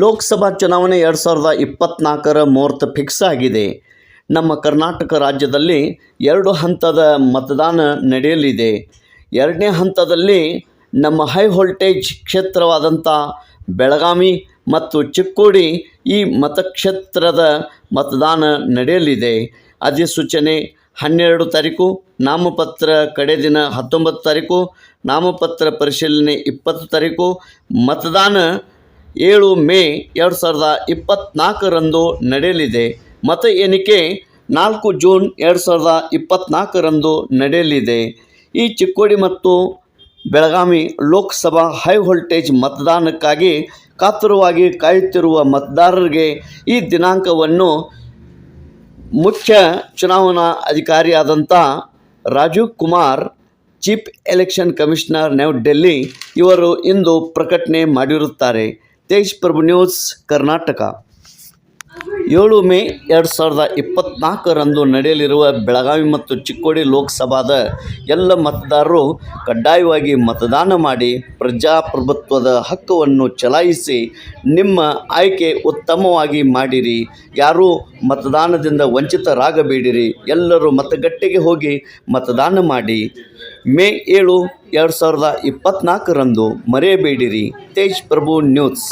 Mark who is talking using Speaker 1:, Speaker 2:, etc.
Speaker 1: ಲೋಕಸಭಾ ಚುನಾವಣೆ ಎರಡು ಸಾವಿರದ ಇಪ್ಪತ್ತ್ನಾಲ್ಕರ ಮುಹೂರ್ತ ಫಿಕ್ಸ್ ಆಗಿದೆ. ನಮ್ಮ ಕರ್ನಾಟಕ ರಾಜ್ಯದಲ್ಲಿ ಎರಡು ಹಂತದ ಮತದಾನ ನಡೆಯಲಿದೆ. ಎರಡನೇ ಹಂತದಲ್ಲಿ ನಮ್ಮ ಹೈ ವೋಲ್ಟೇಜ್ ಕ್ಷೇತ್ರವಾದಂಥ ಬೆಳಗಾವಿ ಮತ್ತು ಚಿಕ್ಕೋಡಿ ಈ ಮತಕ್ಷೇತ್ರದ ಮತದಾನ ನಡೆಯಲಿದೆ. ಅಧಿಸೂಚನೆ ಹನ್ನೆರಡು ತಾರೀಕು, ನಾಮಪತ್ರ ಕಡೆ ದಿನ ಹತ್ತೊಂಬತ್ತು ತಾರೀಕು, ನಾಮಪತ್ರ ಪರಿಶೀಲನೆ ಇಪ್ಪತ್ತು ತಾರೀಕು, ಮತದಾನ ಏಳು ಮೇ ಎರಡು ಸಾವಿರದ ಇಪ್ಪತ್ತ್ನಾಲ್ಕರಂದು ನಡೆಯಲಿದೆ. ಮತ ಎಣಿಕೆ ನಾಲ್ಕು ಜೂನ್ ಎರಡು ಸಾವಿರದ ಇಪ್ಪತ್ತ್ನಾಲ್ಕರಂದು ನಡೆಯಲಿದೆ. ಈ ಚಿಕ್ಕೋಡಿ ಮತ್ತು ಬೆಳಗಾವಿ ಲೋಕಸಭಾ ಹೈ ವೋಲ್ಟೇಜ್ ಮತದಾನಕ್ಕಾಗಿ ಕಾತುರವಾಗಿ ಕಾಯುತ್ತಿರುವ ಮತದಾರರಿಗೆ ಈ ದಿನಾಂಕವನ್ನು ಮುಖ್ಯ ಚುನಾವಣಾ ಅಧಿಕಾರಿಯಾದಂಥ Rajiv Kumar, chief election commissioner Delhi ಇವರು ಇಂದು ಪ್ರಕಟಣೆ ಮಾಡಿರುತ್ತಾರೆ. ತೇಜ್ ಪ್ರಭು ನ್ಯೂಸ್ ಕರ್ನಾಟಕ. ಏಳು ಮೇ ಎರಡು ಸಾವಿರದ ಇಪ್ಪತ್ತ್ನಾಲ್ಕರಂದು ನಡೆಯಲಿರುವ ಬೆಳಗಾವಿ ಮತ್ತು ಚಿಕ್ಕೋಡಿ ಲೋಕಸಭಾದ ಎಲ್ಲ ಮತದಾರರು ಕಡ್ಡಾಯವಾಗಿ ಮತದಾನ ಮಾಡಿ ಪ್ರಜಾಪ್ರಭುತ್ವದ ಹಕ್ಕನ್ನು ಚಲಾಯಿಸಿ ನಿಮ್ಮ ಆಯ್ಕೆ ಉತ್ತಮವಾಗಿ ಮಾಡಿರಿ. ಯಾರೂ ಮತದಾನದಿಂದ ವಂಚಿತರಾಗಬೇಡಿರಿ. ಎಲ್ಲರೂ ಮತಗಟ್ಟೆಗೆ ಹೋಗಿ ಮತದಾನ ಮಾಡಿ. ಮೇ ಏಳು ಎರಡು ಸಾವಿರದ ಇಪ್ಪತ್ತ್ನಾಲ್ಕರಂದು ಮರೆಯಬೇಡಿರಿ. ತೇಜ್ ಪ್ರಭು ನ್ಯೂಸ್.